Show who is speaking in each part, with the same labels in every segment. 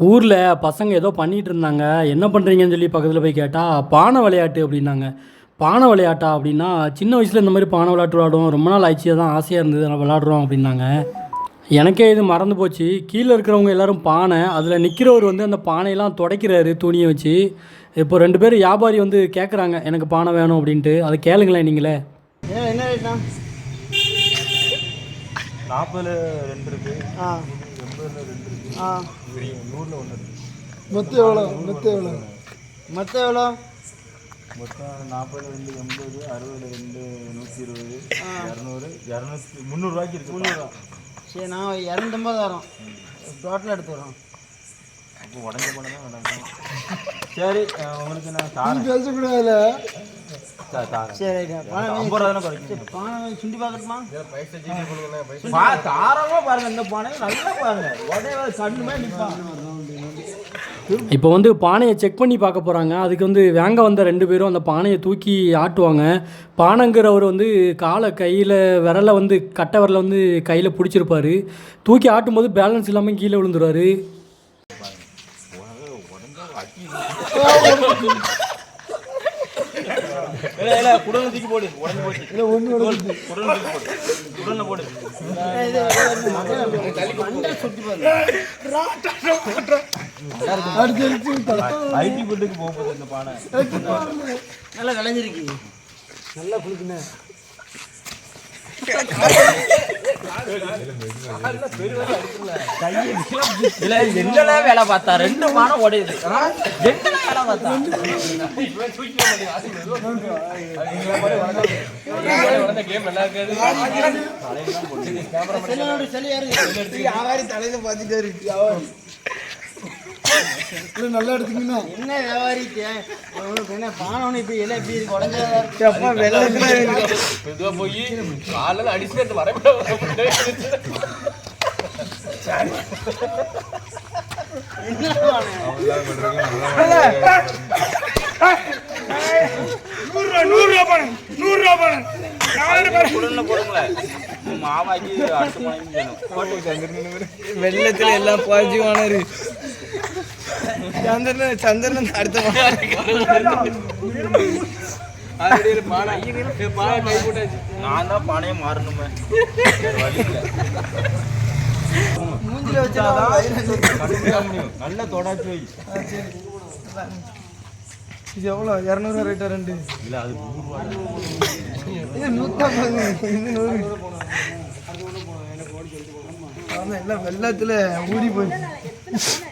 Speaker 1: ஊரில் பசங்க ஏதோ பண்ணிகிட்டு இருந்தாங்க என்ன பண்ணுறீங்கன்னு சொல்லி பக்கத்தில் போய் கேட்டால் பானை விளையாட்டு அப்படின்னாங்க. பானை விளையாட்டா அப்படின்னா சின்ன வயசில் இந்த மாதிரி பானை விளையாட்டு விளாடுவோம் ரொம்ப நாள் ஆயிடுச்சு தான் ஆசையாக இருந்தது நான் விளாட்றோம் அப்படின்னாங்க. எனக்கே இது மறந்து போச்சு. கீழே இருக்கிறவங்க எல்லாரும் பானை அதில் நிற்கிறவர் வந்து அந்த பானையெல்லாம் துடைக்கிறாரு துணியை வச்சு. இப்போ ரெண்டு பேர் வியாபாரி வந்து கேட்குறாங்க எனக்கு பானை வேணும் அப்படின்ட்டு. அதை கேளுங்களேன் நீங்களே.
Speaker 2: ஏன் என்ன ரேட்னா
Speaker 3: நாற்பதுல ரெண்டு இருக்கு.
Speaker 2: ஆ.
Speaker 3: எண்பதுல ரெண்டு இருக்கு.
Speaker 2: ஆ.
Speaker 3: நூறுல ஒன்று
Speaker 2: மொத்தம் எவ்வளோ? மொத்தம் எவ்வளோ? மொத்தம் எவ்வளோ?
Speaker 3: மொத்தம் நாற்பதுல ரெண்டு எண்பது அறுபதுல ரெண்டு நூற்றி இருபது இரநூறு இரநூத்தி முந்நூறுரூவாய்க்கு இருக்கு முந்நூறுவா.
Speaker 2: சரி நான் இரநூத்தம்பது வரோம் டோட்டலாக எடுத்து வரோம்.
Speaker 3: அப்போ உடஞ்ச தான் வேண்டாம் சரி உங்களுக்கு நான்
Speaker 2: பேசக்கூடாதுல
Speaker 1: இப்போ வந்து பானையை செக் பண்ணி பார்க்க போகிறாங்க அதுக்கு வந்து வேங்க வந்த ரெண்டு பேரும் அந்த பானையை தூக்கி ஆட்டுவாங்க. பானைங்கிறவர் வந்து காலை கையில் விரலை வந்து கட்டை விரலை வந்து கையில் பிடிச்சிருப்பாரு. தூக்கி ஆட்டும்போது பேலன்ஸ் இல்லாமல் கீழே விழுந்துருவாரு.
Speaker 3: இல்லை இல்லை குடலை தூக்கி போடு. உடஞ்சு போச்சு இல்லை ஒன்று குடலை தூக்கி போடு. குடலில் போடு.
Speaker 2: மண்டை சுட்டி பாரு
Speaker 3: ஐடி பில்டுக்கு போக போகுது இந்த பானை.
Speaker 2: நல்லா கலைஞ்சிருக்கு நல்லா குளிக்குண்ணே
Speaker 3: இல்ல என்னல வேலை பார்த்தா? ரெண்டு மானம் உடையுது என்ன வேலை பார்த்தா?
Speaker 2: செல்லோடு செல்லி யாரு? பார்த்துட்டாரு நல்லா எடுத்துக்கணும் என்ன வியாபாரி தே- உனக்கு என்ன பானம் இப்ப எல்லாம் எப்படி இருக்கு? உடஞ்சா
Speaker 4: மெதுவா போய் காலில் அடிச்சு
Speaker 2: பானம்?
Speaker 3: குடல்ல போடுங்களேன். மாவாக்கி அடுத்த மனைவி
Speaker 5: வெள்ளத்துல எல்லாம் பாஜிவானாரு சந்திரன் சந்திரன் அடுத்த
Speaker 3: நான் தான் பானையை மாறணுமே வழி இல்ல.
Speaker 2: மூஞ்சில வச்சா
Speaker 3: கண்டுபிடிக்க முடியும் நல்ல தொடாச்சு வை
Speaker 5: இது எவ்வளோ இரநூறுவா ரேட்டா ரெண்டு?
Speaker 3: இல்லை அது நூறு
Speaker 5: இது நூற்றம்பது இது நூறு ஆமா, எல்லாம் வெள்ளத்தில் ஊறி போயிடுச்சு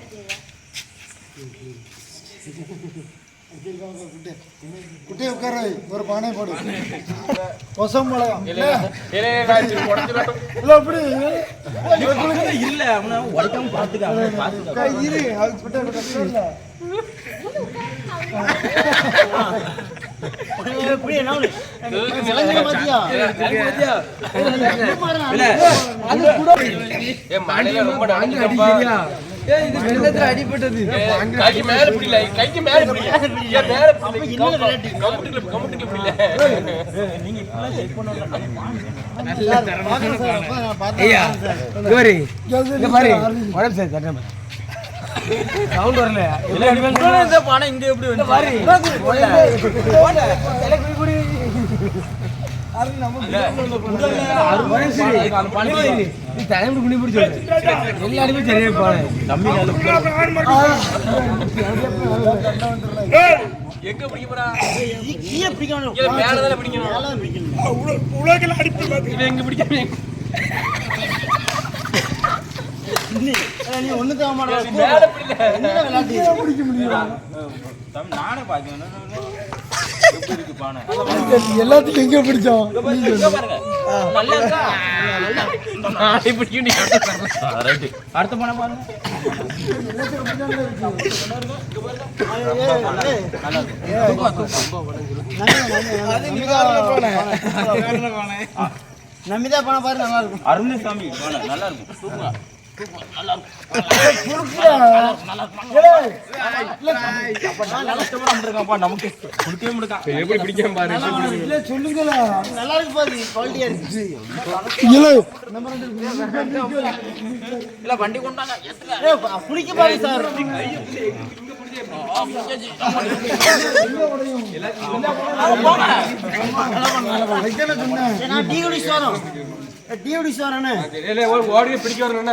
Speaker 2: குட்டியை உட்கார ஒரு பானை போடு கொசம் இல்ல அப்படி
Speaker 3: இல்ல பாத்துக்க
Speaker 2: இரு இல்ல
Speaker 4: ரொம்ப
Speaker 5: ஏய், இது வெள்ளத்துல அடிபட்டது.
Speaker 4: கைக்கு மேல பிடில கைக்கு மேல பிடில ஏன் மேல பிடில கம்முட்டுக்குள்ள கம்முட்டுக்குள்ள பிடில
Speaker 3: நீங்க இப்பெல்லாம் செக் பண்ண
Speaker 5: ஐயா இங்க பாரு. இங்க பாரு. உடம்பு சரி தட்டேன் சவுண்ட் வரல.
Speaker 3: இந்த பானை இங்க எப்படி வந்து
Speaker 5: பாரு. எல்லாருமே சரியா போனேன்
Speaker 4: எங்க பிடிக்க போறா
Speaker 2: கீழே பிடிக்கணும்
Speaker 4: இல்ல மேல தானே பிடிக்கணும்
Speaker 2: மேல பிடிக்கணும்
Speaker 4: இவன் எங்க பிடிக்க
Speaker 2: நீ ஒண்ணு தர மாட்டேன்
Speaker 4: மேல பிடில
Speaker 2: என்ன விளையாட்டு பிடிக்க முடியும்
Speaker 3: நானே பாக்கேன்
Speaker 2: எல்லாத்தையும் எங்க பிடிச்சோம்
Speaker 3: அடுத்த பானை பாருங்க
Speaker 2: நம்பிதா பணம் பாரு நல்லா இருக்கும்
Speaker 3: அருண் சாமி பானை நல்லா இருக்கும் சூப்பரா
Speaker 4: நமக்கு எப்படி பிடிக்காம பாரு
Speaker 5: இல்ல
Speaker 2: நல்லா இருக்கு பாரு குவாலிட்டியா இருக்கு
Speaker 4: இல்ல வண்டி கொண்டாங்க
Speaker 2: குடிக்க பாரு சார் நான் டீ குடிச்சு வரோம் டீ குடிச்சு வரேன்னு
Speaker 4: ஓடி பிடிக்க வரணும்